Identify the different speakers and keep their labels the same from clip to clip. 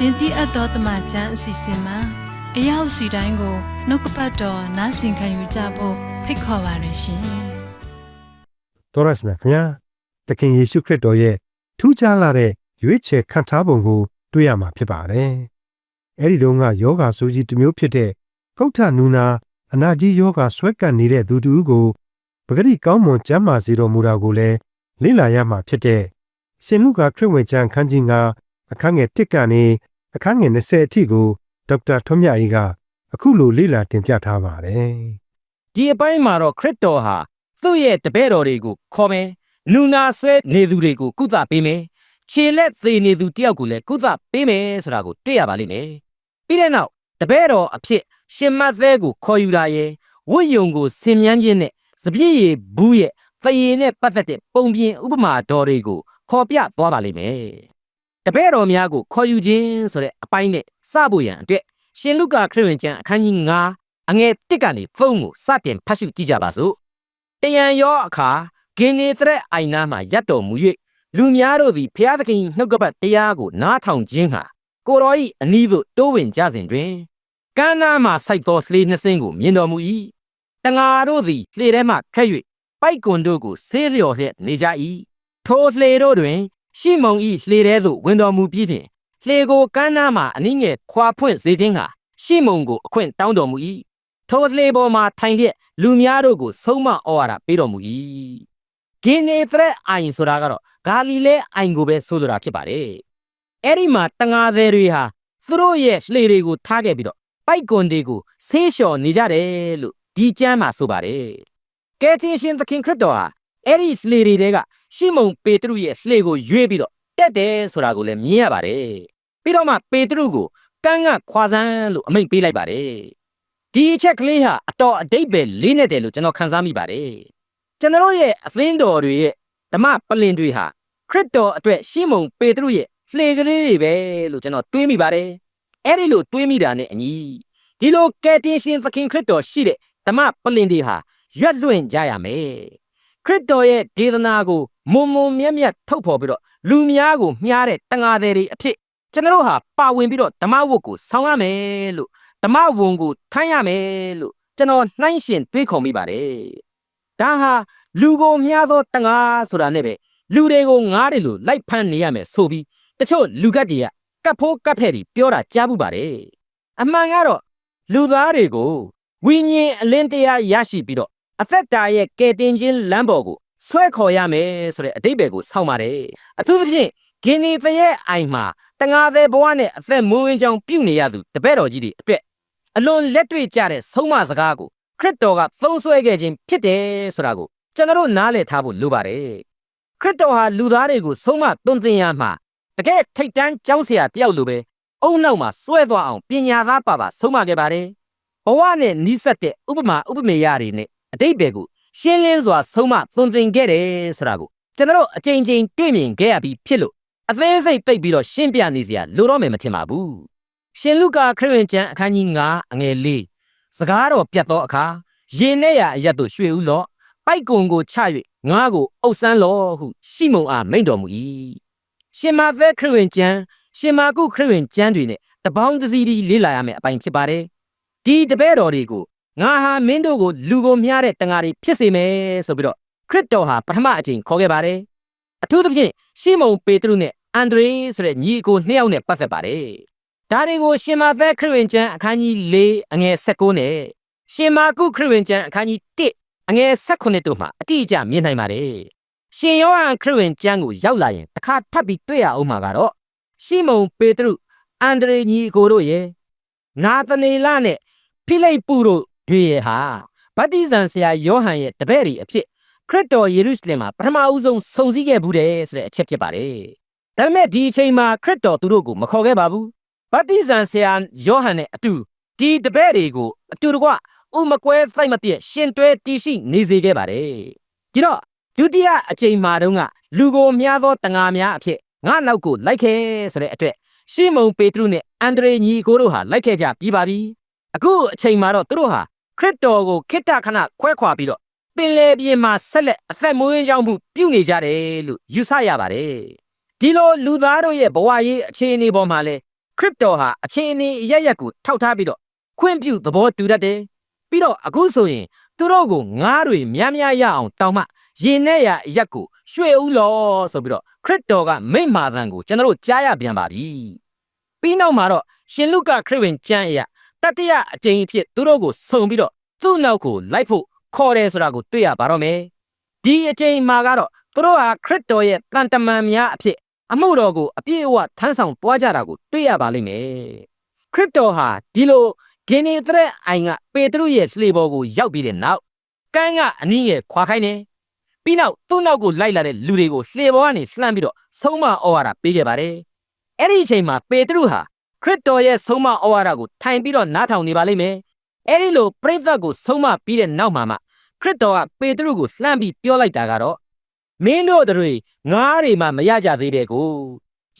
Speaker 1: တင်တိအပ်သောတမချန်းအစီအစဉ်မှာအရောက်စီတိုင်းကိုနှုတ်ကပတ်တော်နားဆင်ခံယူကြဖို့ဖိတ်ခေါ်ပါရရှင်
Speaker 2: တော်ရစ်မြတ်ခင်ဗျာသခင်ယေရှုခရစ်တော်ရဲ့ထူးခြားလာတဲ့ရွေးချယ်ခံထားပုံကို တွေ့ရမှာဖြစ်ပါတယ်။အဲဒီတုန်းကယောဂါဆိုးကြီးတစ်မျိုးဖြစ်တဲ့ကုဋ္ဌနူနာအနာကြီးယောဂါဆွဲကပ်နေတဲ့သူတူကိုပဂတိကောင်းမွန်ကျမ်းမာစေတော်မူတာကိုလည်းလေ့လာရမှာဖြစ်တဲ့ရှင်လူကာခရစ်ဝင်ကျမ်းခန်းကြီးက အခန်းငယ်1ကနေအခန်းငယ်20အထိကိုဒေါက်တာထွန်းမြတ်အေးကအခုလိုလေ့လာတင်ပြထားပါတယ်။
Speaker 3: ဒီအပိုင်းမှာတော့ခရစ်တော်ဟာသူ့ရဲ့တပည့်တော်တွေကိုခေါ်မယ်လူနာဆွဲနေသူတွေကိုကုသပေးမယ်ခြေလက်သေးနေသူတယောက်ကိုလည်းကုသပေးမယ်ဆိုတာကိုတွေ့ရပါလိမ့်မယ်ပြီးတဲ့နောက်တပည့်တော်အဖြစ်ရှင်မတ်သဲကိုခေါ်ယူလာရဲ့ဝတ်ယုံကိုဆင်မြန်းခြင်းနဲ့စပြည့်ရည်ဘူးရဲ့သရေနဲ့ပတ်သက်တဲ့ပုံပြင်ဥပမာတော်တွေကိုခေါ်ပြသွားပါလိမ့်မယ် တပည့်တော်များကိုခေါ်ယူခြင်းဆိုတဲ့အပိုင်းနဲ့စဖို့ရန်အတွက်ရှင်လုကာခရစ်ဝင်ကျမ်းအခန်းကြီး9အငယ်1ကနေဖုန်းကိုစတင်ဖတ်ရှုကြည့်ကြပါစို့တယံရောအခါဂင်းနေသရက်အိုင်နာမှရပ်တော်မူ၍လူများတို့သည်ဖျားသခင်နှုတ်ကပတ်တရားကိုနားထောင်ခြင်းဟာကိုတော်၏အနီးသို့တိုးဝင်ကြစဉ်တွင်ကမ်းနားမှစိုက်သောလှေနှစ်စင်းကိုမြင်တော်မူ၏တငါတို့သည်လှေထဲမှခက်၍ပိုက်ကွန်တို့ကိုဆေးလျော်လျက်နေကြ၏ထိုလှေတို့တွင် ရှီမုန်၏လှေထဲသို့ဝင်တော်မူပြီးဖြင့်လှေကိုကမ်းနားမှအနည်းငယ်ခွာဖွင့်စေခြင်းဟာရှီမုန်ကိုအခွင့်တောင်းတော်မူ၏ထိုလှေပေါ်မှထိုင်လျက်လူများတို့ကိုဆုံးမဩဝါဒပေးတော်မူ၏ဂင်းနေသရက်အိုင်ဆိုတာကတော့ဂါလိလဲအိုင်ကိုပဲဆိုလိုတာဖြစ်ပါတယ်အဲ့ဒီမှာတငါသည်တွေဟာသူတို့ရဲ့လှေတွေကိုထားခဲ့ပြီးတော့ပိုက်ကွန်တွေကိုဆေးလျှော်နေကြတယ်လို့ဒီကျမ်းမှာဆိုပါတယ်ကယ်တင်ရှင်သခင်ခရစ်တော်ဟာအဲ့ဒီလှေတွေတဲက ရှီမုန်ပေတရုရဲ့လှေကိုရွေးပြီးတော့တက်တယ်ဆိုတာကိုလည်းမြင်ရပါတယ်ပြီးတော့မှပေတရုကိုကန်းကခွာစမ်းလို့အမိန့်ပေးလိုက်ပါတယ်ဒီအချက်ကလေးဟာအတော်အတိတ်ပဲလေးနဲ့တယ်လို့ကျွန်တော်ခန်းစားမိပါတယ်ကျွန်တော်ရဲ့အသင်းတော်တွေရဲ့ဓမ္မပလင်တွေဟာခရစ်တော်အတွက်ရှီမုန်ပေတရုရဲ့လှေကလေးတွေပဲလို့ကျွန်တော်တွေးမိပါတယ်အဲ့ဒီလိုတွေးမိတာနဲ့အညီဒီလိုကယ်တင်ရှင်သခင်ခရစ်တော်ရှိတဲ့ဓမ္မပလင်တွေဟာရွတ်လွင့်ကြရမယ် ခရစ်တော်ရဲ့ဒေသနာကိုမုံမုံမြတ်မြတ်ထုတ်ဖော်ပြီးတော့လူများကိုမြားတဲ့တန်ဃာတွေအဖြစ်ကျွန်တော်ဟာပါဝင်ပြီးတော့ဓမ္မဝတ်ကိုဆောင်းရမယ်လို့ဓမ္မဝန်ကိုထမ်းရမယ်လို့ကျွန်တော်နှိုင်းရှင်တွေးခေါ်မိပါတယ်ဒါဟာလူကိုမြားသောတန်ဃာဆိုတာနဲ့ပဲလူတွေကိုငားတယ်လို့လိုက်ဖမ်းနေရမယ်ဆိုပြီးတချို့လူကတ်တွေကကတ်ဖိုးကတ်ဖဲ့ပြီးပြောတာကြားဘူးပါတယ်အမှန်ကတော့လူသားတွေကိုဝိညာဉ်အလင်းတရားရရှိပြီးတော့ အသက်တာရဲ့ကယ်တင်ခြင်းလမ်းပေါ်ကိုဆွဲခေါ်ရမယ်ဆိုတဲ့အတိတ်ပဲကိုဆောက်ပါတယ်အထူးသဖြင့်ဂင်နီတရဲ့အိုင်မှာတငါသေးဘဝနဲ့အသက်မွေးဝင်ကြောင်းပြုနေရသူတပည့်တော်ကြီးတွေအတွက်အလွန်လက်တွေ့ကျတဲ့ဆုံးမစကားကိုခရစ်တော်ကသုံးဆွဲခဲ့ခြင်းဖြစ်တယ်ဆိုတာကိုကျွန်တော်တို့နားလည်ထားဖို့လိုပါတယ်ခရစ်တော်ဟာလူသားတွေကိုဆုံးမသွန်သင်ရမှာတကယ်ထိတ်တန်းကြောင်းစရာတယောက်လိုပဲအုံနောက်မှာစွဲသွားအောင်ပညာသားပါပါဆုံးမခဲ့ပါတယ်ဘဝနဲ့နီးစပ်တဲ့ဥပမာဥပမေယတွေနဲ့ အတိတ်ဘယ်ကိုရှင်းလင်းစွာဆုံးမသွန်သင်ခဲ့တယ်ဆိုတာကိုကျွန်တော်အချိန်ချင်းတွေ့မြင်ခဲ့ရပြီးဖြစ်လို့အသေးစိတ်ပိတ်ပြီးတော့ရှင်းပြနေစရာလိုတော့မယ်မထင်ပါဘူးရှင်လုကာခရစ်ဝင်ကျမ်းအခန်းကြီး9အငယ်၄စကားတော်ပြတ်သောအခါရေနဲ့ရအရက်တို့ရွှေဦးလော့ပိုက်ကွန်ကိုချ၍ငါးကိုအုပ်ဆန်းလော့ဟုရှိမုန်အားမိန့်တော်မူ၏ရှင်မာသဲခရစ်ဝင်ကျမ်းရှင်မာကုခရစ်ဝင်ကျမ်းတွေနဲ့တပေါင်းတစည်းဒီလေးလာရမယ်အပိုင်းဖြစ်ပါတယ်ဒီတပည့်တော်တွေကို ငါဟာမင်းတို့ကိုလူကိုမျှတဲ့တန်ဃာတွေဖြစ်စေမယ်ဆိုပြီးတော့ခရစ်တော်ဟာပထမအကြိမ်ခေါ်ခဲ့ပါတယ်အထူးသဖြင့်ရှီမုန်ပေတရုနဲ့အန်ဒရေဆိုတဲ့ညီအကိုနှစ်ယောက်နဲ့ပတ်သက်ပါတယ်ဒါတွေကိုရှင်မာသဲခရစ်ဝင်ကျမ်းအခန်းကြီး၄အငယ်16နဲ့ရှင်မာကုခရစ်ဝင်ကျမ်းအခန်းကြီး1အငယ်18တို့မှာအတိအကျမြင်နိုင်ပါတယ်ရှင်ယောဟန်ခရစ်ဝင်ကျမ်းကိုရောက်လာရင်တစ်ခါထပ်ပြီးတွေ့ရအောင်မှာကတော့ရှီမုန်ပေတရုအန်ဒရေညီအကိုတို့ရဲ့နာသနေလနဲ့ဖိလိပ္ပုတို့တွေ ရဲ့ဟာဗတ္တိဇံဆရာယောဟန်ရဲ့တပည့်တွေအဖြစ်ခရစ်တော်ယေရုရှလင်မှာပထမဦးဆုံးစုံစည်းခဲ့ဘူးတယ်ဆိုတဲ့အချက်ဖြစ်ပါတယ်။ဒါပေမဲ့ဒီအချိန်မှာခရစ်တော်သူတို့ကိုမခေါ်ခဲ့ပါဘူး။ဗတ္တိဇံဆရာယောဟန်နဲ့အတူဒီတပည့်တွေကိုအတူတကွဥမကွဲသိမ့်မပြည့်ရှင်တွဲတည်ရှိနေစေခဲ့ပါတယ်။ဒီတော့ဒုတိယအချိန်မှာတုန်းကလူကိုမြားသောတငါများအဖြစ်ငါနောက်ကိုလိုက်ခဲ့ဆိုတဲ့အတွက်ရှီမုန်ပေတရုနဲ့အန်ဒရေညီကိုတို့ဟာလိုက်ခဲ့ကြပြီးပါပြီ။အခုအချိန်မှာတော့သူတို့ဟာ ခရစ်တော်ကိုခိတ္တခဏခွဲခွာပြီးတော့ပင်လယ်ပြင်မှာဆက်လက်အသက်မွေးကြောင်းမှုပြုနေကြတယ်လို့ယူဆရပါတယ်ဒီလိုလူသားတို့ရဲ့ဘဝရေးအခြေအနေပေါ်မှာလဲခရစ်တော်ဟာအချင်းအနေအရရက်ကိုထောက်ထားပြီးတော့ခွင့်ပြုသဘောတူတတ်တယ်ပြီးတော့အခုဆိုရင်သူတို့ကိုငားတွေများများရအောင်တောင်းမှရင်နဲ့ရအရက်ကိုရွှေဦးလောဆိုပြီးတော့ခရစ်တော်ကမိန့်မာသံကိုကျွန်တော်တို့ကြားရပြန်ပါပြီပြီးနောက်မှာတော့ရှင်လုကာခရစ်ဝင်ကျမ်းအရာ တတိယအကြိမ်အဖြစ်သူတို့ကိုဆုံပြီးတော့သူ့နောက်ကိုလိုက်ဖို့ခေါ်တယ်ဆိုတာကိုတွေ့ရပါတော့မယ်ဒီအကြိမ်မှာကတော့သူတို့ဟာခရစ်တော်ရဲ့တန်တမန်များအဖြစ်အမှုတော်ကိုအပြည့်အဝထမ်းဆောင်ပွားကြတာကိုတွေ့ရပါလိမ့်မယ်ခရစ်တော်ဟာဒီလိုဂင်းနေသရက်အိုင်ကပေတရုရဲ့လှေပေါ်ကိုရောက်ပြီးတဲ့နောက်ကန်းကအနည်းငယ်ခွာခိုင်းတယ်ပြီးနောက်သူ့နောက်ကိုလိုက်လာတဲ့လူတွေကိုလှေပေါ်ကနေလှမ်းပြီးတော့ဆုံးမဩဝါဒပေးခဲ့ပါတယ်အဲ့ဒီအချိန်မှာပေတရုဟာ ခရစ်တော်ရဲ့ဆုံးမဩဝါဒကိုထိုင်ပြီးတော့နားထောင်နေပါလိမ့်မယ်အဲ့ဒီလိုပရိသတ်ကိုဆုံးမပြီးတဲ့နောက်မှာမှခရစ်တော်ကပေတရုကိုလှမ်းပြီးပြောလိုက်တာကတော့မင်းတို့တွေငားတွေမှမရကြသေးတဲ့ကို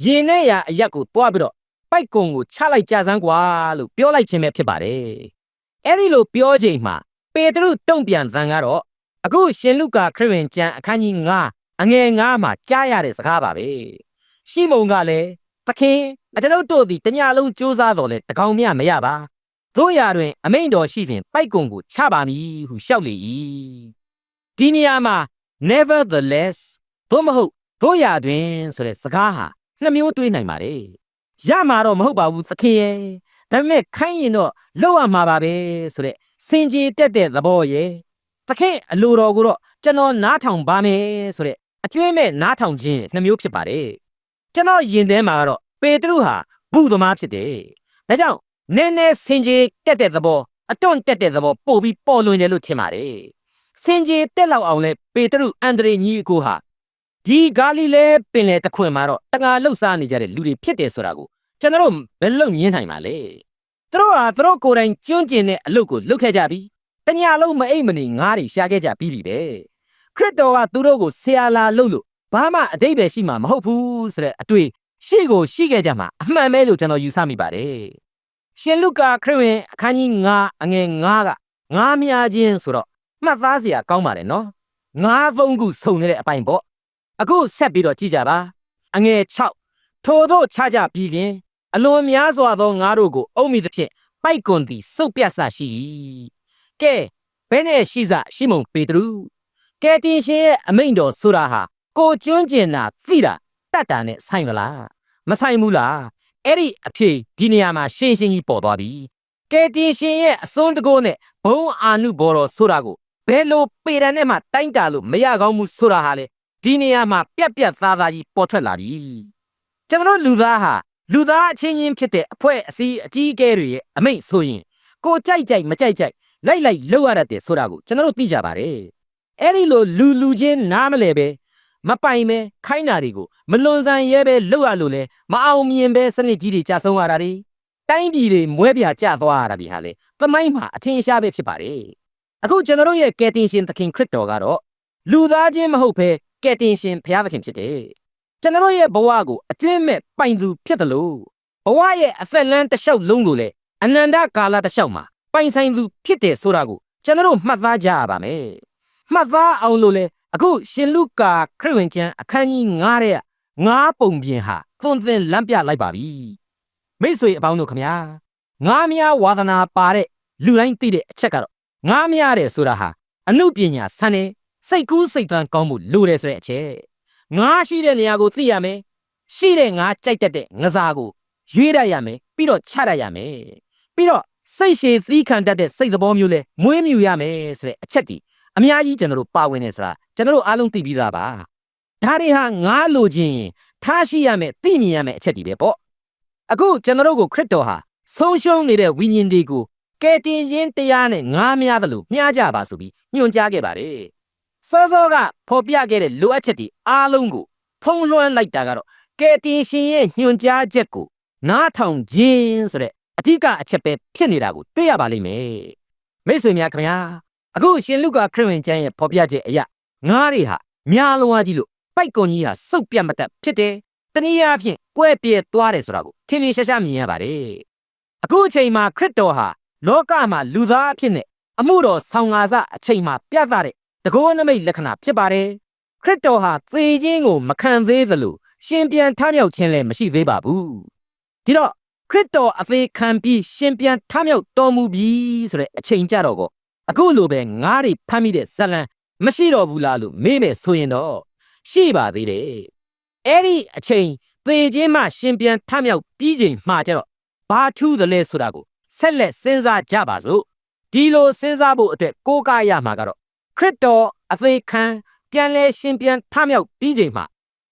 Speaker 3: ရင်နဲ့ရအရက်ကိုတွားပြီးတော့ပိုက်ကုံကိုချလိုက်ကြစမ်းကွာလို့ပြောလိုက်ခြင်းပဲဖြစ်ပါတယ်အဲ့ဒီလိုပြောချိန်မှာပေတရုတုံ့ပြန်သံကတော့အခုရှင်လုကာခရစ်ဝင်ကျမ်းအခန်းကြီး9အငယ်9မှာကြားရတဲ့စကားပါပဲရှီမုန်ကလည်း သခင်အကျွန်ုပ်တို့သည်တညလုံးစူးစမ်းတော်လဲတကောင်မြမရပါတို့ရာတွင် အမိန်တော်ရှိစဉ်ပိုက်ကုံကိုချပါမည်ဟုလျှောက်လေ၏ဒီနေရာမှာ nevertheless သို့မဟုတ်တို့ရာတွင်ဆိုတဲ့စကားဟာနှစ်မျိုးတွေးနိုင်ပါတယ်ရမှာတော့မဟုတ်ပါဘူးသခင်ရဲ့ဒါပေမဲ့ခိုင်းရင်တော့လောက်ရမှာပါပဲဆိုတဲ့စင်ကြီးတက်တဲ့သဘောရဲ့သခင်အလိုတော်ကိုတော့ကျွန်တော်နားထောင်ပါမယ်ဆိုတဲ့အကျွေးမဲ့နားထောင်ခြင်းနှစ်မျိုးဖြစ်ပါတယ် ကျွန်တော်ယင်ထဲမှာကတော့ပေတရုဟာဘုသမားဖြစ်တယ်ဒါကြောင့်နည်းနည်းစင်ကြီးတက်တဲ့သဘောအတွန့်တက်တဲ့သဘောပို့ပြီးပေါ်လွင်တယ်လို့ထင်ပါတယ်စင်ကြီးတက်လောက်အောင်လဲပေတရုအန်ဒရေညီအကိုဟာဒီဂါလိလဲပင်လေတခွင်မှာတော့တငါလှုပ်ရှားနေကြတဲ့လူတွေဖြစ်တယ်ဆိုတာကိုကျွန်တော်တို့ဘယ်လို့မြင်နိုင်ပါလဲသူတို့ဟာသူတို့ကိုယ်တိုင်ကျွန်းကျင်တဲ့အလုပ်ကိုလုပ်ခဲ့ကြပြီးတညာလုံးမအိပ်မနေငားတွေရှာခဲ့ကြပြီးပြီပဲခရစ်တော်ကသူတို့ကိုဆရာလာလုပ်လို့ ဘာမှအတိတ်ပဲရှိမှာမဟုတ်ဘူးဆိုတဲ့အတွေ့ရှိကိုရှိခဲ့ကြမှာအမှန်ပဲလို့ကျွန်တော်ယူဆမိပါတယ်ရှင်လုကာခရစ်ဝင်အခန်းကြီး9အငယ်9ကငားများခြင်းဆိုတော့မှတ်သားစရာကောင်းပါတယ်နော်ငားသုံးခုစုံနေတဲ့အပိုင်ပေါ့အခုဆက်ပြီးတော့ကြည့်ကြပါအငယ်6ထိုတို့ချကြပြီးလျင်အလွန်များစွာသောငါတို့ကိုအုံမိသဖြင့်ပိုက်ကွန်သည်စုပ်ပြတ်ဆရှိ၏ကဲဘယ်နဲ့ရှိစရှိမုန်ပေတရုကဲတင်ရှင်ရဲ့အမိန်တော်ဆိုတာဟာ ကိုကျွန်းကျင်တာသိတာတတ်တာနဲ့ဆိုင်မလားမဆိုင်ဘူးလားအဲ့ဒီအဖြေဒီနေရာမှာရှင်းရှင်းကြီးပေါ်သွားပြီကဲတင်ရှင်ရဲ့အစွန်းတကိုးနဲ့ဘုံအာနုဘော်တော်ဆိုတာကိုဘယ်လိုပေတံနဲ့မှတိုင်းတာလို့မရကောင်းဘူးဆိုတာဟာလေဒီနေရာမှာပြက်ပြက်သားသားကြီးပေါ်ထွက်လာပြီကျွန်တော်တို့လူသားဟာလူသားအချင်းချင်းဖြစ်တဲ့အဖွဲ့အစည်းအကြီးအကဲတွေရဲ့အမိန့်ဆိုရင်ကိုကြိုက်ကြိုက်မကြိုက်ကြိုက်လိုက်လိုက်လောက်ရတတ်တယ်ဆိုတာကိုကျွန်တော်တို့သိကြပါတယ်အဲ့ဒီလိုလူလူချင်းနားမလဲပဲ မပိုင်ပဲခိုင်းတာတွေကိုမလွန်ဆန်ရဲပဲလောက်ရလို့လဲမအောင်မြင်ပဲစနစ်ကြီးတွေကြာဆုံးရတာတွေတိုင်းပြည်တွေမွဲပြကြသွားရတာပြီဟာလေသမိုင်းမှာအထင်ရှားပဲဖြစ်ပါတယ်အခုကျွန်တော်တို့ရဲ့ကယ်တင်ရှင်သခင်ခရစ်တော်ကတော့လူသားချင်းမဟုတ်ဘဲကယ်တင်ရှင်ဘုရားသခင်ဖြစ်တယ်ကျွန်တော်ရဲ့ဘဝကိုအကျွင့်မဲ့ပိုင်သူဖြစ်တယ်လို့ဘဝရဲ့အသက်လန်းတစ်လျှောက်လုံးကိုလေအနန္တကာလတစ်လျှောက်မှာပိုင်ဆိုင်သူဖြစ်တယ်ဆိုတာကိုကျွန်တော်မှတ်သားကြရပါမယ်မှတ်သားအောင်လို့လေ အခုရှင်လုကာခရစ်ဝင်ကျမ်းအခန်းကြီး9တဲ့ငါးပုံပြင်ဟာသွန်သင်လမ်းပြလိုက်ပါပြီမိတ်ဆွေအပေါင်းတို့ခမညာငါးများဝါသနာပါတဲ့လူတိုင်းသိတဲ့အချက်ကတော့ငါးများတဲ့ဆိုတာဟာအမှုပညာဆန်းနေစိတ်ကူးစိတ်သန်းကောင်းမှုလိုတယ်ဆိုတဲ့အချက်ငါရှိတဲ့နေရာကိုသိရမယ်ရှိတဲ့ငါကြိုက်တတ်တဲ့ငစားကိုရွေးရရမယ်ပြီးတော့ချရရမယ်ပြီးတော့စိတ်ရှည်သီးခံတတ်တဲ့စိတ်သဘောမျိုးလဲမွေးမြူရမယ်ဆိုတဲ့အချက်ဒီအများကြီးကျွန်တော်တို့ပါဝင်နေဆိုတာ ကျွန်တော်တို့အားလုံးသိပြီးသားပါဒါတွေဟာငါလိုချင်ရင်ထားရှိရမယ်သိမြင်ရမယ်အချက်ဒီပဲပေါ့အခုကျွန်တော်တို့ကိုခရစ်တော်ဟာဆုံးရှုံးနေတဲ့ဝိညာဉ်တွေကိုကယ်တင်ခြင်းတရားနဲ့ငါးများသလိုမျှကြပါဆိုပြီးညွှန်ကြားခဲ့ပါတယ်စောစောကဖော်ပြခဲ့တဲ့လိုအပ်ချက်တွေအားလုံးကိုဖုံးလွှမ်းလိုက်တာကတော့ကယ်တင်ရှင်ရဲ့ညွှန်ကြားချက်ကိုနားထောင်ခြင်းဆိုတဲ့အဓိကအချက်ပဲဖြစ်နေတာကိုတွေ့ရပါလိမ့်မယ်မိတ်ဆွေများခင်ဗျာအခုရှင်လုကာခရစ်ဝင်ကျမ်းရဲ့ဖော်ပြချက်အရာ ငါးတွေဟာများလုံးဝကြီးလို့ပိုက်ကွန်ကြီးဟာစုပ်ပြတ်မတတ်ဖြစ်တယ်တနည်းအားဖြင့်ကွဲပြဲသွားတယ်ဆိုတာကိုထင်ထင်ရှားရှားမြင်ရပါတယ်အခုအချိန်မှာခရစ်တော်ဟာလောကမှာလူသားအဖြစ်နဲ့အမှုတော်ဆောင်ငါစအချိန်မှာပြသတဲ့တကောနမိတ်လက္ခဏာဖြစ်ပါတယ်ခရစ်တော်ဟာသေခြင်းကိုမခံသေးသလိုရှင်ပြန်ထမြောက်ခြင်းလည်းမရှိသေးပါဘူးဒီတော့ခရစ်တော်အသေးခံပြီးရှင်ပြန်ထမြောက်တော်မူပြီဆိုတဲ့အချိန်ကြတော့ကိုအခုလိုပဲငါးတွေဖမ်းမိတဲ့ဇလံ မရှိတော့ဘူးလားလို့မေးမယ်ဆိုရင်တော့ရှိပါသေးတယ်အဲ့ဒီအချိန်သေခြင်းမှရှင်ပြန်ထမြောက်ပြီးချိန်မှကြတော့ဘာထူးတယ်လဲဆိုတာကိုဆက်လက်စဉ်းစားကြပါစို့ဒီလိုစဉ်းစားဖို့အတွက်ကိုးကားရမှာကတော့ခရစ်တော်အသေးခံပြန်လဲရှင်ပြန်ထမြောက်ပြီးချိန်မှာ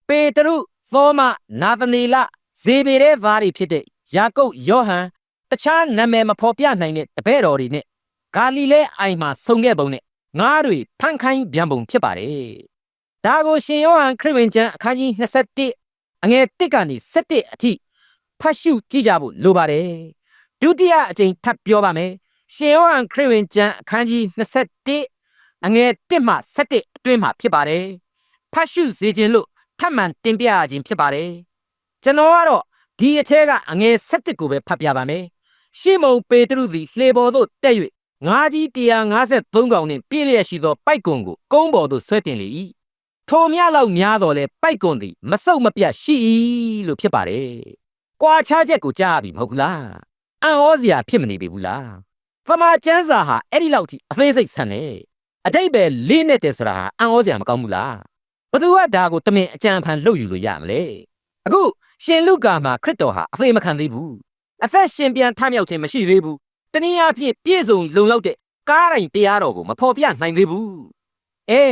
Speaker 3: ပေတရုသောမနာသနေလဇေဘေတဲ့သားတွေဖြစ်တဲ့ယာကုပ်ယောဟန်တခြားနာမည်မဖော်ပြနိုင်တဲ့တပည့်တော်တွေနဲ့ဂါလိလဲအိုင်မှာဆုံခဲ့ပုံနဲ့ ငါးတွေဖန်ခိုင်းပြန်ပုံဖြစ်ပါတယ်။ဒါကိုရှင်ယောဟန်ခရစ်ဝင်ကျမ်းအခန်းကြီး21အငယ်1ကနေ7အထိဖတ်ရှုကြည့်ကြဖို့လိုပါတယ်။ဒုတိယအကြိမ်ထပ်ပြောပါမယ်။ရှင်ယောဟန်ခရစ်ဝင်ကျမ်းအခန်းကြီး21အငယ်1မှ7အတွင်းမှာဖြစ်ပါတယ်။ဖတ်ရှုစေခြင်းလို့ထပ်မံတင်ပြရခြင်းဖြစ်ပါတယ်။ကျွန်တော်ကတော့ဒီအထက်ကအငယ်7ကိုပဲဖတ်ပြပါမယ်။ရှေမုန်ပေတရုသည်လှေပေါ်သို့တက်၍ ငါးကြီး153ကောင်နှင့်ပြည့်လျက်ရှိသောပိုက်ကွန်ကိုကုန်းပေါ်သို့ဆွဲတင်လေ၏။ထိုမြလောက်များတော်လဲပိုက်ကွန်သည်မဆုတ်မပြတ်ရှိ၏လို့ဖြစ်ပါတယ်။ကွာခြားချက်ကိုကြားပြီမဟုတ်ဘူးလား။အံ့ဩစရာဖြစ်မနေပြီဘူးလား။သမာကျမ်းစာဟာအဲ့ဒီလောက်ထိအသေးစိတ်ဆန်နေအတိတ်ပဲလေးနဲ့တယ်ဆိုတာဟာအံ့ဩစရာမကောင်းဘူးလား။ဘသူကဒါကိုတမင်အကြံဖန်လုပ်ယူလို့ရမလဲ။အခုရှင်လုကာမှာခရစ်တော်ဟာအသေးမခံသေးဘူး။အသက်ရှင်ပြန်ထမြောက်ခြင်းမရှိသေးဘူး။ တနည်းအားဖြင့်ပြည့်စုံလုံလောက်တဲ့ကားတိုင်းတရားတော်ကိုမဖော်ပြနိုင်သေးဘူး။အဲ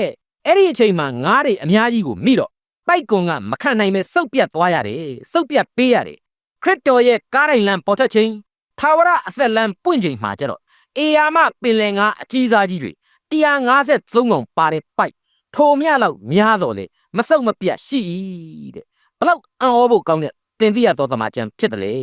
Speaker 3: အဲ့ဒီအချိန်မှာငားတွေအများကြီးကိုမိတော့ပိုက်ကွန်ကမခံနိုင်ပဲစုပ်ပြတ်သွားရတယ်။စုပ်ပြတ်ပေးရတယ်။ခရစ်တော်ရဲ့ကားတိုင်းလမ်းပေါ်ထွက်ခြင်းထာဝရအသက်လမ်းပွင့်ချိန်မှာကျတော့အေယာမပင်လယ်ငါအကြီးစားကြီးတွေ153ကောင်ပါတဲ့ပိုက်ထိုမြလောက်များတော့လေမစုပ်မပြတ်ရှိ၏တဲ့ဘလောက်အံ့ဩဖို့ကောင်းတဲ့တင်ပြရတော်သမာကျမ်းဖြစ်တယ်လေ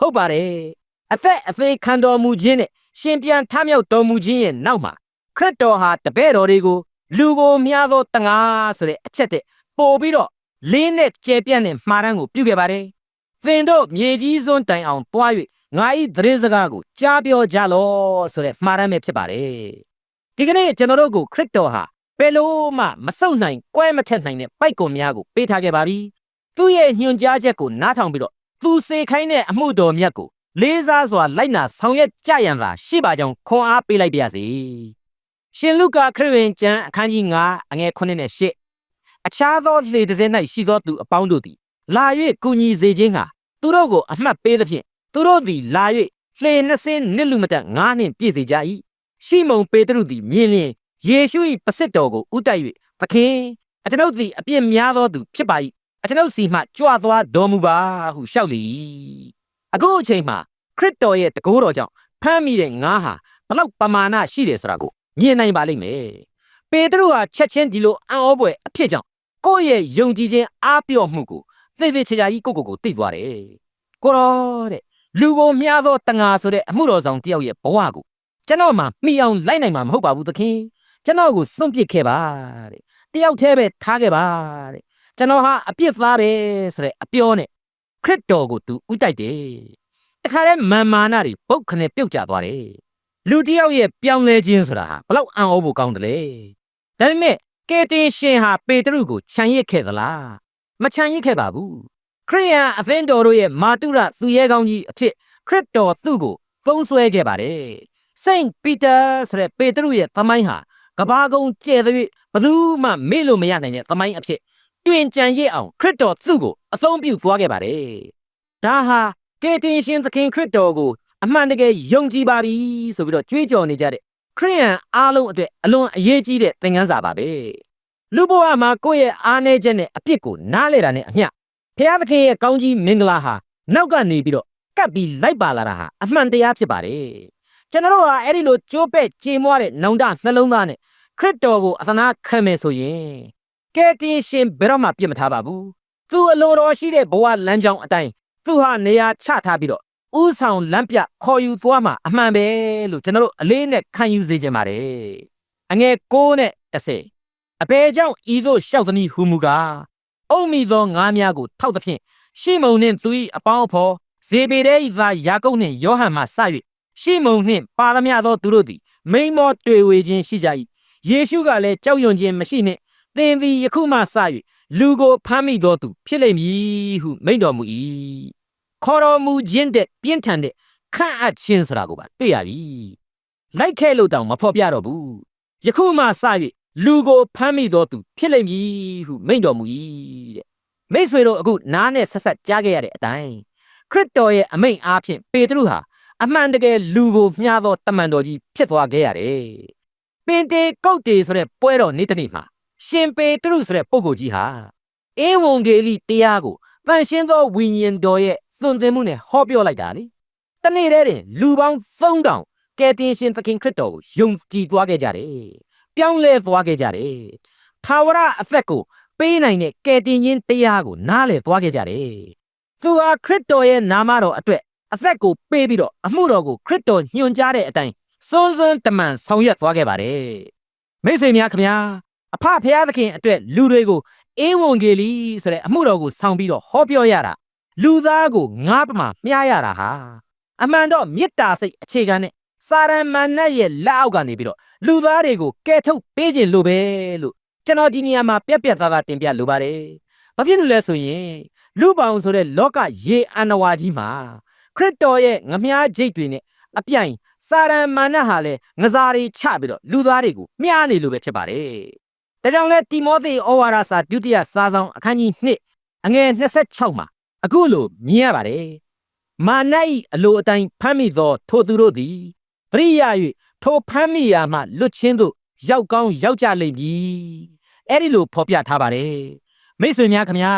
Speaker 3: ဟုတ်ပါတယ် အသက်အသေးခံတော်မူခြင်းနဲ့ရှင်ပြန်ထမြောက်တော်မူခြင်းရဲ့နောက်မှာခရစ်တော်ဟာတပည့်တော်တွေကိုလူကိုမြားသောတငါဆိုတဲ့အချက်တဲ့ပို့ပြီးတော့လင်းနဲ့ကျဲပြန့်တဲ့မှားတမ်းကိုပြုခဲ့ပါတယ်သင်တို့မြေကြီးစွန်းတိုင်အောင်တွား၍ငါဤသတင်းစကားကိုကြားပြောကြလောဆိုတဲ့မှားတမ်းပဲဖြစ်ပါတယ်ဒီကနေ့ကျွန်တော်တို့ကိုခရစ်တော်ဟာဘယ်လို့မှမဆုတ်နိုင်၊ကွဲမထက်နိုင်တဲ့ပိုက်ကွန်များကိုပေးထားခဲ့ပါပြီသူ့ရဲ့ညွှန်ကြားချက်ကိုနားထောင်ပြီးတော့သူစေခိုင်းတဲ့အမှုတော်မြတ်ကို လေးစားစွာလိုက်နာဆောင်ရွက်ကြရန်သာရှိပါကြောင်းခွန်အားပေးလိုက်ပါရစေရှင်လုကာခရစ်ဝင်ကျမ်းအခန်းကြီး9အငယ်9နဲ့10အခြားသောလေတစ်စင်း၌ရှိသောသူအပေါင်းတို့သည်လာ၍ကုညီစေခြင်းဟာသူတို့ကိုအမှတ်ပေးသဖြင့်သူတို့သည်လာ၍လှေနှစ်စင်းနစ်လူမတက်ငါးနှင့်ပြည့်စေကြ၏ရှီမုန်ပေတရုသည်မြင်လျင်ယေရှု၏ပစစ်တော်ကိုဥတိုက်၍သခင်အကျွန်ုပ်သည်အပြစ်များသောသူဖြစ်ပါ၏အကျွန်ုပ်စီမှကြွသွားတော်မူပါဟုလျှောက်လေ၏ အခုအချိန်မှာခရစ်တော်ရဲ့တကိုးတော်ကြောင့်ဖမ်းမိတဲ့ငါးဟာဘလောက်ပမာဏရှိတယ်ဆိုတာကိုမြင်နိုင်ပါလိမ့်မယ်ပေတရုဟာချက်ချင်းဒီလိုအံ့ဩဖွယ်အဖြစ်ကြောင့်ကိုယ့်ရဲ့ယုံကြည်ခြင်းအားပြော့မှုကိုသိသိချာချာကြီးကိုကိုကိုသိသွားတယ်ကိုရောတဲ့လူကိုမြားသောတငါဆိုတဲ့အမှုတော်ဆောင်တယောက်ရဲ့ဘဝကိုကျွန်တော်မှမိအောင်လိုက်နိုင်မှာမဟုတ်ပါဘူးသခင်ကျွန်တော်ကိုစွန့်ပစ်ခဲ့ပါတဲ့တယောက်တည်းပဲထားခဲ့ပါတဲ့ကျွန်တော်ဟာအပြစ်သားတယ်ဆိုတဲ့အပြောနဲ့ ခရစ်တော်ကိုသူဥတိုက်တယ်တခါတည်းမာမာနတွေပုတ်ခနဲ့ပြုတ်ကျသွားတယ်လူတယောက်ရဲ့ပြောင်းလဲခြင်းဆိုတာဟာဘလောက်အံ့ဩဖို့ကောင်းတယ်လေဒါပေမဲ့ကေတင်ရှင်ဟာပေတရုကိုခြံရစ်ခဲ့သလားမခြံရစ်ခဲ့ပါဘူးခရိယန်အသင်းတော်တို့ရဲ့မာတုရသူရဲကောင်းကြီးအဖြစ်ခရစ်တော်သူ့ကိုပုံဆွဲခဲ့ပါတယ်စိန့်ပီတာဆိုတဲ့ပေတရုရဲ့သမိုင်းဟာကဘာကုံကျဲတဲ့ဘယ်သူမှမေ့လို့မရနိုင်တဲ့သမိုင်းအဖြစ် တွင်ကြံရစ်အောင်ခရစ်တော်သူ့ကိုအသုံးပြုသွားခဲ့ပါတယ်ဒါဟာကေတင်ရှင်သခင်ခရစ်တော်ကိုအမှန်တကယ်ယုံကြည်ပါပြီဆိုပြီးတော့ကြွေးကြော်နေကြတဲ့ခရိယန်အားလုံးအတွက်အလွန်အရေးကြီးတဲ့သင်ခန်းစာပါပဲလူဘဝမှာကိုယ့်ရဲ့အားနည်းချက်နဲ့အပြစ်ကိုနားလဲတာနဲ့အမျှဖခင်သခင်ရဲ့ကောင်းကြီးမင်္ဂလာဟာနောက်ကနေပြီးတော့ကပ်ပြီးလိုက်ပါလာတာဟာအမှန်တရားဖြစ်ပါတယ်ကျွန်တော်တို့ဟာအဲ့ဒီလိုကြိုးပဲ့ကြေမွားတဲ့နောင်တနှလုံးသားနဲ့ခရစ်တော်ကိုအသနာခံမယ်ဆိုရင် ကဲတင်ရှင်ဘယ်တော့မှပြစ်မထားပါဘူးသူအလိုတော်ရှိတဲ့ဘဝလမ်းကြောင်းအတိုင်းသူဟာနေရာချထားပြီးတော့ဥဆောင်လမ်းပြခေါ်ယူသွားမှာအမှန်ပဲလို့ကျွန်တော်တို့အလေးနဲ့ခံယူစေချင်ပါတယ်အငယ်6နဲ့10အဘယ်ကြောင့်ဤသို့ရှောက်သည်ဟူမူကားအုံမိသောငါးများကိုထောက်သဖြင့်ရှေမုန်နှင့်သူ၏အပေါင်းအဖော်ဇေဘေဒဲ၏သားယာကုပ်နှင့်ယောဟန်မှစ၍ရှေမုန်နှင့်ပါသမျှသောသူတို့သည်မိန်မောတွေ့ဝေခြင်းရှိကြ၏ယေရှုကလည်းကြောက်ရွံ့ခြင်းမရှိနှင့် သင်သည်ယခုမှစ၍လူကိုဖမ်းမိသောသူဖြစ်လိမ့်မည်ဟုမိန့်တော်မူ၏ခေါ်တော်မူခြင်းတဲ့ပြင်းထန်တဲ့ခန့်အပ်ခြင်းဆိုတာကိုပါတွေ့ရပြီလိုက်ခဲ့လို့တောင်မဖော်ပြတော့ဘူးယခုမှစ၍လူကိုဖမ်းမိတော်သူဖြစ်လိမ့်မည်ဟုမိန့်တော်မူ၏တဲ့မိတ်ဆွေတို့အခုနားနဲ့ဆက်ဆက်ကြားခဲ့ရတဲ့အတိုင်းခရစ်တော်ရဲ့အမိန့်အားဖြင့်ပေတရုဟာအမှန်တကယ်လူကိုမျှသောတမန်တော်ကြီးဖြစ်သွားခဲ့ရတယ်ပင်တေကုတ်တေဆိုတဲ့ပွဲတော်နေ့တစ်နေ့မှာ ရှင်ပေတရုဆိုတဲ့ပုဂ္ဂိုလ်ကြီးဟာဧဝံဂေလိတရားကိုတန်ရှင်းသောဝိညာဉ်တော်ရဲ့သွန်သင်မှုနဲ့ဟောပြောလိုက်တာလေတနေ့တည်းတင်လူပေါင်း3000ကယ်တင်ရှင်သခင်ခရစ်တော်ကိုယုံကြည်သွားခဲ့ကြတယ်ပြောင်းလဲသွားခဲ့ကြတယ်ထာဝရအသက်ကိုပေးနိုင်တဲ့ကယ်တင်ခြင်းတရားကိုနားလည်သွားခဲ့ကြတယ်သူဟာခရစ်တော်ရဲ့နာမတော်အတွက်အသက်ကိုပေးပြီးတော့အမှုတော်ကိုခရစ်တော်ညွှန်ကြားတဲ့အတိုင်းစွန်းစွန်းတမန်ဆောင်ရွက်သွားခဲ့ပါတယ်မိတ်ဆွေများခင်ဗျာ အဖဖျားသခင်အတွက်လူတွေကိုဧဝံဂေလိဆိုတဲ့အမှုတော်ကိုဆောင်ပြီးတော့ဟောပြောရတာလူသားကိုငားပမာမျှရတာဟာအမှန်တော့မေတ္တာစိတ်အခြေခံနဲ့စာရမဏတ်ရဲ့လက်အောက်ကနေပြီးတော့လူသားတွေကိုကယ်ထုတ်ပေးခြင်းလိုပဲလို့ကျွန်တော်ဒီနေရာမှာပြက်ပြက်သားသားတင်ပြလိုပါတယ်။ဘာဖြစ်လို့လဲဆိုရင်လူပောင်ဆိုတဲ့လောကရေအန္တဝါကြီးမှာခရစ်တော်ရဲ့ငမြားဂျိတ်တွေနဲ့အပြိုင်စာရမဏတ်ဟာလည်းငစားတွေချပြီးတော့လူသားတွေကိုမျှနေလို့ပဲဖြစ်ပါတယ်။ ဒါကြောင့်လဲတိမောသေဩဝါဒစာဒုတိယစာဆောင်အခန်းကြီး2အငယ်26မှာအခုလိုမြင်ရပါတယ်။မာန၏အလိုအတိုင်းဖမ်းမိသော ထိုသူတို့သည်ပရိယာ၍ထိုဖမ်းမိရာမှလွတ်ချင်းတို့ရောက်ကောင်းရောက်ကြလိမ့်မည်။အဲ့ဒီလိုဖော်ပြထားပါတယ်။မိတ်ဆွေများခင်ဗျာ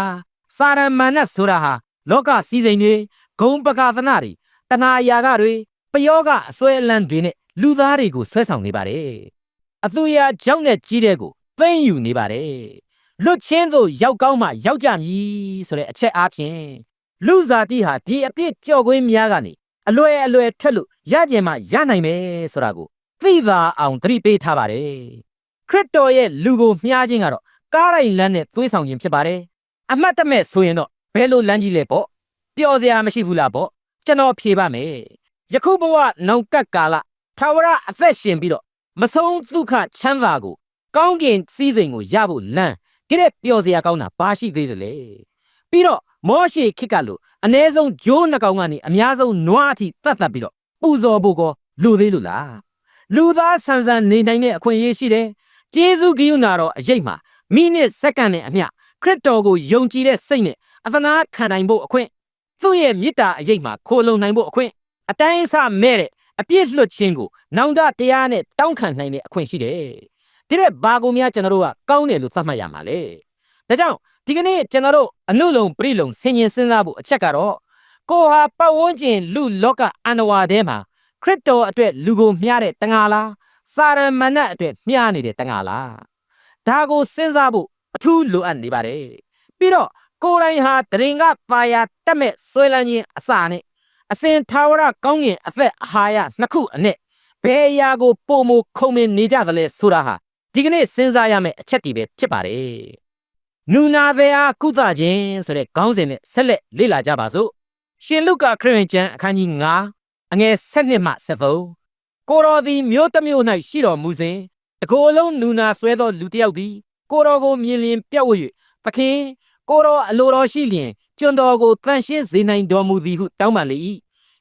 Speaker 3: စာရမဏတ်ဆိုတာဟာလောကစည်းစိမ်တွေဂုံပကာသနာတွေတဏှာယာကတွေပယောကအစွဲအလန်းတွေနဲ့လူသားတွေကိုဆွဲဆောင်နေပါတယ်။အသူရာကြောင့်နဲ့ကြီးတဲ့ကို သိမ့်ယူနေပါတယ်။လွတ်ချင်းတို့ရောက်ကောင်းမှရောက်ကြမည်ဆိုတဲ့အချက်အားဖြင့်လူစားတိဟာဒီအပြစ်ကြော်ခွင်းများကနေအလွယ်အလွယ်ထက်လို့ရကြင်မှရနိုင်မယ်ဆိုတာကိုသိသာအောင်သတိပေးထားပါတယ်ခရစ်တော်ရဲ့လူကိုမျှားခြင်းကတော့ကားရိုင်လမ်းနဲ့သွေးဆောင်ခြင်းဖြစ်ပါတယ်အမှတ်တမဲ့ဆိုရင်တော့ဘယ်လိုလမ်းကြီးလဲပေါ့ပျော်စရာမရှိဘူးလားပေါ့ကျွန်တော်ဖြေပါမယ်ယခုဘဝနောင်ကပ်ကာလထာဝရအသက်ရှင်ပြီးတော့မဆုံးဒုက္ခချမ်းသာကို ကောင်းကင်စည်းစိမ်ကိုရဖို့လမ်းကြတဲ့ပျော်စရာကောင်းတာဘာရှိသေးတယ်လဲပြီးတော့မောရှေခေတ်ကလို့အ ਨੇ ဆုံးဂျိုးနှကောင်ကနေအများဆုံးနွားအထိတတ်တတ်ပြီးတော့ပူဇော်ဖို့ကောလူသေးလို့လားလူသားဆန်ဆန်နေနိုင်တဲ့အခွင့်အရေးရှိတယ်ကျေးဇူးဂိယူနာတော်အရေးမှာမိနစ်စက္ကန့်နဲ့အမျှခရစ်တော်ကိုယုံကြည်တဲ့စိတ်နဲ့အသနာခံနိုင်ဖို့အခွင့်သူ့ရဲ့မေတ္တာအရေးမှာခိုလုံနိုင်ဖို့အခွင့်အတိုင်းအဆမဲ့တဲ့အပြစ်လွတ်ခြင်းကိုနောင်တတရားနဲ့တောင်းခံနိုင်တဲ့အခွင့်ရှိတယ် ဒီတဲ့ဘာကုန်များကျွန်တော်တို့ကကောင်းတယ်လို့သတ်မှတ်ရမှာလေဒါကြောင့်ဒီကနေ့ကျွန်တော်တို့အနုလုံပြိလုံဆင်ញင်စဉ်းစားဖို့အချက်ကတော့ကိုဟာပတ်ဝန်းကျင်လူလောကအန္တဝါထဲမှာခရစ်တော်အတွက်လူကိုမျှတဲ့တငါလားစာရမဏတ်အတွက်မျှနေတဲ့တငါလားဒါကိုစဉ်းစားဖို့အထူးလိုအပ်နေပါတယ်ပြီးတော့ကိုယ်တိုင်ဟာတရင်ကပါယာတက်မဲ့ဆွဲလန်းခြင်းအစာနဲ့အစဉ်သာဝရကောင်းကင်အသက်အာဟာရနှစ်ခုအနဲ့ဘယ်အရာကိုပုံမခုံမင်နေကြသလဲဆိုတာဟာ ဒီကနေ့စဉ်းစားရမယ့်အချက်တွေပဲဖြစ်ပါတယ်နူနာသေးအားကုသခြင်းဆိုတဲ့ခေါင်းစဉ်နဲ့ဆက်လက်လေ့လာကြပါစို့ရှင်လုကာခရစ်ဝင်ကျမ်းအခန်းကြီး9အငယ်7မှ7ကိုတော်သည်မြို့တစ်မြို့၌ရှိတော်မူစဉ်တကိုယ်လုံးနူနာဆွဲသောလူတစ်ယောက်သည်ကိုတော်ကိုမြင်လျင်ပြတ်ဝ၍သခင်ကိုတော်အလိုတော်ရှိလျင်ကျွန်တော်ကိုတန်ရှင်းစေနိုင်တော်မူသည်ဟုတောင်းပန်လေ၏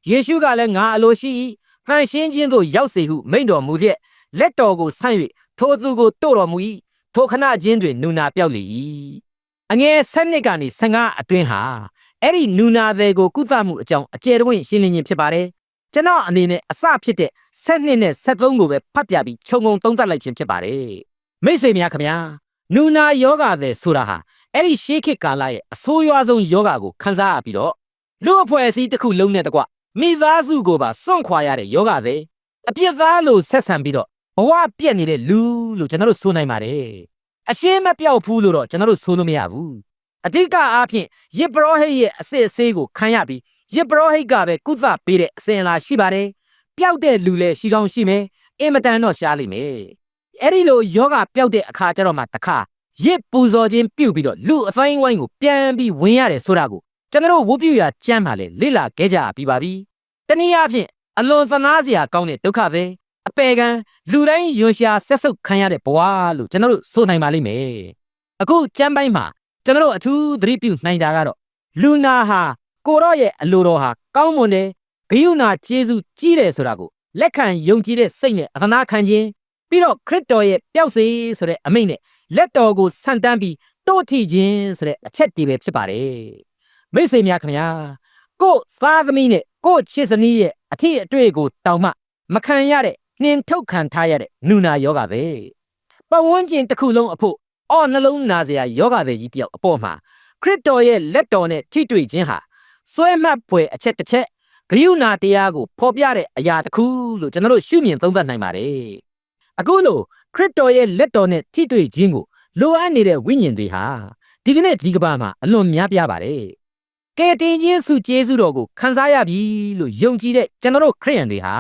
Speaker 3: ယေရှုကလည်းငါအလိုရှိ၏တန်ရှင်းခြင်းသို့ရောက်စေဟုမိန့်တော်မူလျက်လက်တော်ကိုဆန့်၍ ထိုသူကိုတို့တော်မူ၏ထိုခဏချင်းတွင်နူနာပြောက်လေ၏အငယ်7နှစ်ကနေ15အတွင်းဟာအဲ့ဒီနူနာသည်ကိုကုသမှုအကြောင်းအကျယ်တဝင့်ရှင်းလင်းခြင်းဖြစ်ပါတယ်ကျွန်တော်အနေနဲ့အစဖြစ်တဲ့7နှစ်နဲ့73ကိုပဲဖတ်ပြပြီးခြုံငုံသုံးသပ်လိုက်ခြင်းဖြစ်ပါတယ်မိတ်ဆွေများခင်ဗျာနူနာယောဂသည်ဆိုတာဟာအဲ့ဒီရှေးခေတ်ကာလရဲ့အဆိုးရွားဆုံးယောဂကိုခန်းစားရပြီးတော့လူအဖွဲ့အစည်းတစ်ခုလုံးနဲ့တကွမိသားစုကိုပါစွန့်ခွာရတဲ့ယောဂသည်အပြစ်သားလို့ဆက်ဆံပြီးတော့ ဘဝပြက်နေတဲ့လူလို့ကျွန်တော်တို့ဆိုနိုင်ပါတယ်အရှင်းမပြောက်ဘူးလို့တော့ကျွန်တော်တို့ဆိုလို့မရဘူးအဓိကအားဖြင့်ယစ်ပရောဟိတ်ရဲ့အစစ်အဆေးကိုခံရပြီးယစ်ပရောဟိတ်ကပဲကုသပေးတဲ့အစဉ်အလာရှိပါတယ်ပျောက်တဲ့လူလည်းရှိကောင်းရှိမယ်အင်မတန်တော့ရှားလိမ့်မယ်အဲ့ဒီလိုယောဂပျောက်တဲ့အခါကျတော့မှတခါရစ်ပူဇော်ခြင်းပြုတ်ပြီးတော့လူအတိုင်းဝိုင်းကိုပြန်ပြီးဝင်ရတယ်ဆိုတာကိုကျွန်တော်ဝုပြူရကြမ်းပါလေလေ့လာခဲ့ကြပြီးပါပြီတနည်းအားဖြင့်အလွန်သနာစရာကောင်းတဲ့ဒုက္ခပဲ အပေကံလူတိုင်းယွန်ရှာဆက်ဆုပ်ခံရတဲ့ဘဝလို့ကျွန်တော်တို့ဆိုနိုင်ပါလိမ့်မယ်အခုကျမ်းပိုင်းမှာကျွန်တော်တို့အထူးသတိပြုနိုင်တာကတော့လူနာဟာကိုရော့ရဲ့အလိုတော်ဟာကောင်းမွန်တယ်ဂယုဏကျေးဇူးကြီးတယ်ဆိုတာကိုလက်ခံယုံကြည်တဲ့စိတ်နဲ့အသနာခံခြင်းပြီးတော့ခရစ်တော်ရဲ့ပျောက်စေဆိုတဲ့အမိန့်နဲ့လက်တော်ကိုဆန့်တန်းပြီးတို့ထီခြင်းဆိုတဲ့အချက်တွေပဲဖြစ်ပါတယ်မိတ်ဆွေများခင်ဗျာကို့သားသမီးနဲ့ကို့ချစ်စနီးရဲ့အထီးအတွေ့ကိုတောင်မှမခံရတဲ့ နှင်ထုတ်ခံထားရတဲ့နူနာယောဂပဲပတ်ဝန်းကျင်တစ်ခုလုံးအဖို့အော်နှလုံးနာစရာယောဂပဲကြီးတယောက်အပေါ်မှာခရစ်တော်ရဲ့လက်တော်နဲ့ထိတွေ့ခြင်းဟာစွဲမှတ်ဖွယ်အချက်တစ်ချက်ဂရုဏာတရားကိုဖော်ပြတဲ့အရာတစ်ခုလို့ကျွန်တော်တို့ရှုမြင်သုံးသပ်နိုင်ပါတယ်အခုလို့ခရစ်တော်ရဲ့လက်တော်နဲ့ထိတွေ့ခြင်းကိုလိုအပ်နေတဲ့ဝိညာဉ်တွေဟာဒီကနေ့ဒီကမ္ဘာမှာအလွန်များပြားပါတယ်ကဲတင်ချင်းစုကျေးဇူးတော်ကိုခံစားရပြီလို့ယုံကြည်တဲ့ကျွန်တော်တို့ခရိယန်တွေဟာ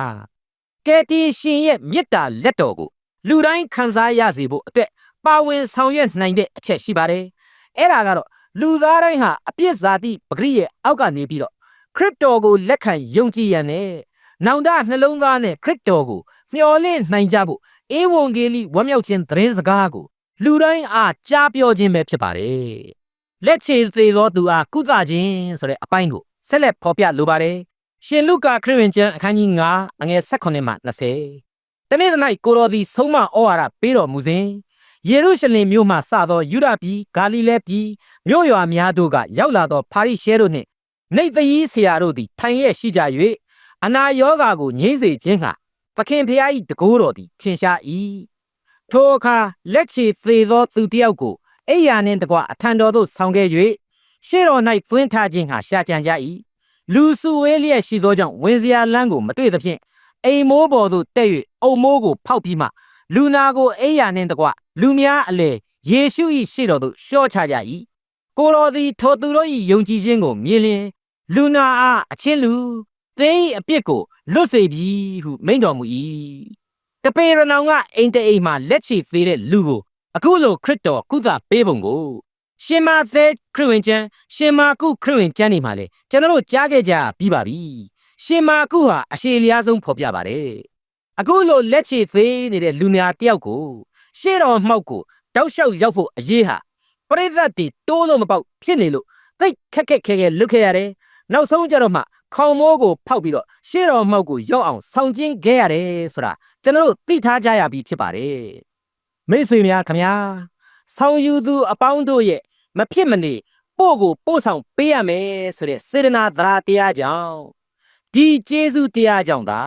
Speaker 3: ကဲတင်ရှင်ရဲ့မေတ္တာလက်တော်ကိုလူတိုင်းခံစားရစေဖို့အတွက်ပါဝင်ဆောင်ရွက်နိုင်တဲ့အချက်ရှိပါတယ်အဲ့ဒါကတော့လူသားတိုင်းဟာအပြစ်ဇာတိပဂရိရဲ့အောက်ကနေပြီးတော့ခရစ်တော်ကိုလက်ခံယုံကြည်ရန်နဲ့နောင်တနှလုံးသားနဲ့ခရစ်တော်ကိုမျှော်လင့်နိုင်ကြဖို့ဧဝံဂေလိဝမ်းမြောက်ခြင်းသတင်းစကားကိုလူတိုင်းအားကြားပြောခြင်းပဲဖြစ်ပါတယ်လက်ချေသေးသောသူအားကုသခြင်းဆိုတဲ့အပိုင်းကိုဆက်လက်ဖော်ပြလိုပါတယ် ရှင်လုကာခရစ်ဝင်ကျမ်းအခန်းကြီး9အငယ်18မှ20တနေ့သ၌ကိုတော်သည်ဆုံးမဩဝါဒပေးတော်မူစဉ်ယေရုရှလင်မြို့မှစသောယူဒပြည်ဂါလိလဲပြည်မြို့ရွာများတို့ကရောက်လာသောဖာရိရှဲတို့နှင့်နေသီးဆရာတို့သည်ထိုင်ရရှိကြ၍အနာယောဂါကိုငြိမ့်စေခြင်းဟာသခင်ဖျား၏တကိုးတော်သည်ထင်ရှား၏ထိုအခါလက်ချေသေးသောသူတစ်ယောက်ကိုအိယာနှင့်တကွအထံတော်သို့ဆောင်ခဲ့၍ရှေ့တော်၌သွင်းထားခြင်းဟာရှာကြံကြ၏ လူစုဝေးလျက်ရှိသောကြောင့်ဝင်စရာလမ်းကိုမတွေ့သဖြင့်အိမ်မိုးပေါ်သို့တက်၍အုံမိုးကိုဖောက်ပြီးမှလူနာကိုအိယာနှင့်တကွလူများအလေယေရှု၏ရှေ့တော်သို့ရှော့ချကြ၏ကိုတော်သည်ထိုသူတို့၏ယုံကြည်ခြင်းကိုမြင်လျင်လူနာအားအချင်းလူသင်၏အပြစ်ကိုလွတ်စေပြီဟုမိန့်တော်မူ၏တပေရနောင်ကအိမ်တအိမ်မှလက်ချေသေးတဲ့လူကိုအခုလိုခရစ်တော်ကုသပေးပုံကို ရှင်မာသဲခရစ်ဝင်ကျမ်းရှင်မာကုခရစ်ဝင်ကျမ်းနေမှာလေကျွန်တော်တို့ကြားခဲ့ကြပြီးပါပြီရှင်မာကုဟာအရှိလျားဆုံးဖော်ပြပါတယ်အခုလိုလက်ချေသေးနေတဲ့လူနာတယောက်ကိုရှေ့တော်မှောက်ကိုတောက်လျှောက်ရောက်ဖို့အရေးဟာပရိသတ်တွေတိုးလို့မပေါက်ဖြစ်နေလို့သိတ်ခက်ခက်ခဲခဲလွတ်ခဲ့ရတယ်နောက်ဆုံးကြတော့မှခေါင်မိုးကိုဖောက်ပြီးတော့ရှေ့တော်မှောက်ကိုရောက်အောင်ဆောင်ကျင်းခဲ့ရတယ်ဆိုတာကျွန်တော်တို့သိထားကြရပြီဖြစ်ပါတယ်မိတ်ဆွေများခင်ဗျာဆောင်ယူသူအပေါင်းတို့ရဲ့ မဖြစ်မနေပို့ကိုပို့ဆောင်ပေးရမယ်ဆိုတဲ့စေတနာသရာတရားကြောင့်ဒီကျေးဇူးတရားကြောင့်သာ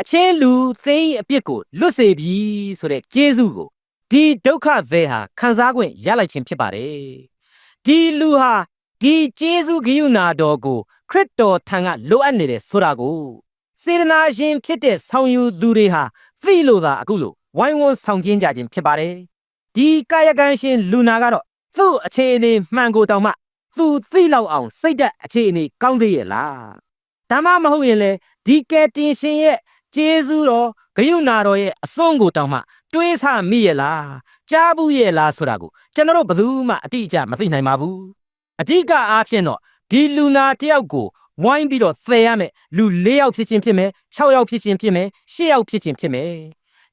Speaker 3: အချင်းလူသိန်းအပြစ်ကိုလွတ်စေပြီဆိုတဲ့ကျေးဇူးကိုဒီဒုက္ခတွေဟာခံစား권ရလိုက်ခြင်းဖြစ်ပါတယ်ဒီလူဟာဒီကျေးဇူးဂရုဏာတော်ကိုခရစ်တော်ထံကလိုအပ်နေတယ်ဆိုတာကိုစေတနာရှင်ဖြစ်တဲ့ဆောင်ယူသူတွေဟာသိလို့သာအခုလိုဝိုင်းဝန်းဆောင်ကျင်းကြခြင်းဖြစ်ပါတယ်ဒီကာယကံရှင်လူနာကတော့ သူ့အခြေအနေမှန်ကိုတောင်မှသူသိလောက်အောင်စိတ်သက်အခြေအနေကောင်းသေးရဲ့လားဒါမှမဟုတ်ရင်လေဒီကယ်တင်ရှင်ရဲ့ကျေးဇူးတော်ဂရုဏာတော်ရဲ့အစွန်းကိုတောင်မှတွေးဆမိရဲ့လားကြားဘူးရဲ့လားဆိုတာကိုကျွန်တော်တို့ဘယ်သူမှအတိအကျမသိနိုင်ပါဘူးအဓိကအားဖြင့်တော့ဒီလူနာတယောက်ကိုဝိုင်းပြီးတော့သယ်ရမယ်လူ၄ယောက်ဖြစ်ချင်းဖြစ်မယ်၆ယောက်ဖြစ်ချင်းဖြစ်မယ်၈ယောက်ဖြစ်ချင်းဖြစ်မယ်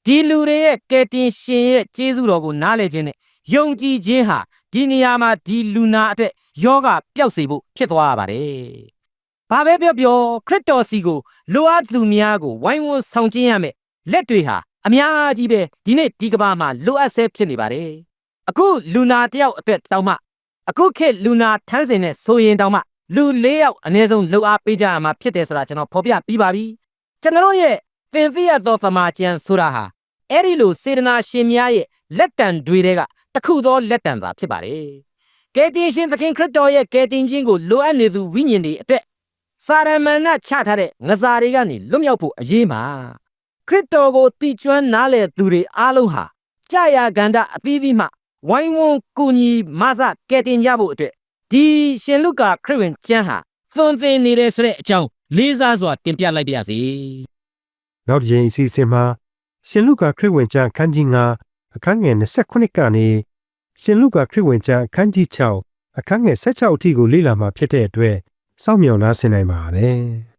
Speaker 3: ဒီလူတွေရဲ့ကယ်တင်ရှင်ရဲ့ကျေးဇူးတော်ကိုနားလည်ခြင်းနဲ့ယုံကြည်ခြင်းဟာ ဒီနေရာမှာဒီလူနာအတွက်ယောဂပျောက်စေဖို့ဖြစ်သွားရပါတယ်။ဘာပဲပြောပြောခရစ်တော်စီကိုလိုအပ်သူများကိုဝိုင်းဝန်းဆောင်ကျင်းရမယ်လက်တွေဟာအများကြီးပဲဒီနေ့ဒီကဘာမှာလိုအပ်ဆဲဖြစ်နေပါတယ်။အခုလူနာတယောက်အတွက်တောင်းမှအခုခေတ်လူနာထမ်းစင်နဲ့ဆိုရင်တောင်မှလူ၄ယောက်အနည်းဆုံးလှုပ်အားပေးကြရမှာဖြစ်တယ်ဆိုတာကျွန်တော်ဖော်ပြပြီးပါပြီကျွန်တော်ရဲ့သင်သိရသောသမာကျမ်းဆိုတာဟာအဲ့ဒီလိုစေတနာရှင်များရဲ့လက်တံတွေက တခုသောလက်တံသာဖြစ်ပါတယ်ကယ်တင်ရှင်သခင်ခရစ်တော်ရဲ့ကယ်တင်ခြင်းကိုလိုအပ်နေသူဝိညာဉ်တွေအတွက်စာရမဏချထားတဲ့ငစားတွေကနေလွတ်မြောက်ဖို့အရေးမှာခရစ်တော်ကိုတည်ကျွမ်းနားလေသူတွေအားလုံးဟာကြာယာကန္တအသီးသီးမှဝိုင်းဝန်းကူညီမဆကယ်တင်ကြဖို့အတွက်ဒီရှင်လုကာခရစ်ဝင်ကျမ်းဟာသွန်သင်နေတယ်ဆိုတဲ့အကြောင်းလေးစားစွာတင်ပြလိုက်ပါရစေ
Speaker 2: နောက်တစ်ချိန်အစီအစဉ်မှာရှင်လုကာခရစ်ဝင်ကျမ်းအခန်းကြီး9 အခန်းငယ်29ကနေရှင်လုကာခရစ်ဝင်ကျမ်းအခန်းကြီး6အခန်းငယ်16အထိကိုလေ့လာမှာဖြစ်တဲ့အတွက်စောင့်မျှော်နားဆင်နိုင်ပါတယ်။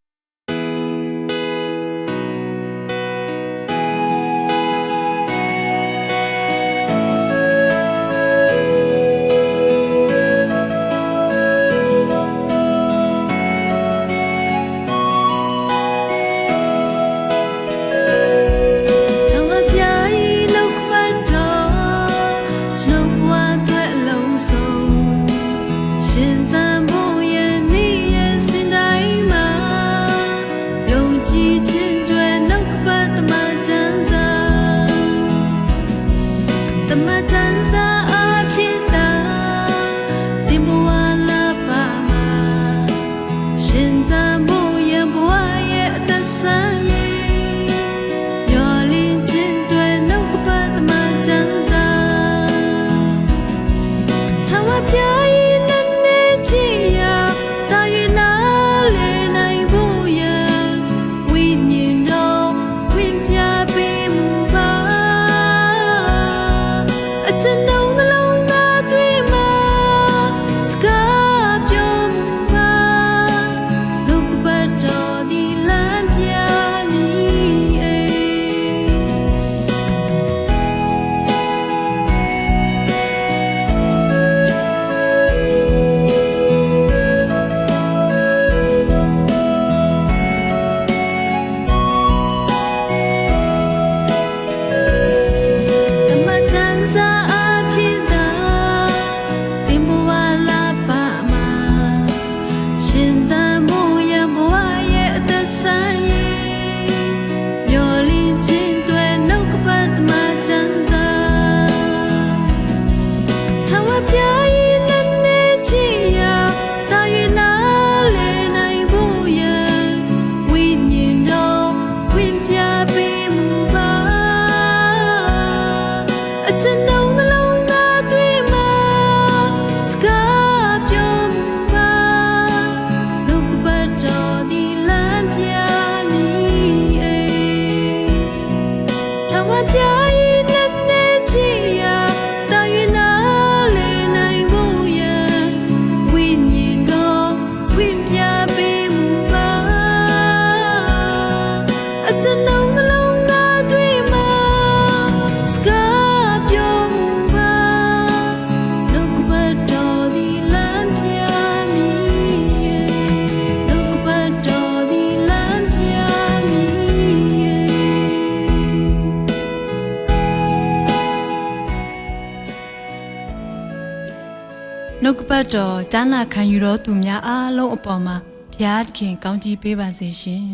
Speaker 1: တော်ကျမ်းနာခံယူတော်သူများအားလုံးအပေါ်မှာဘုရားခင်ကောင်းကြီးပေးပါစေရှင်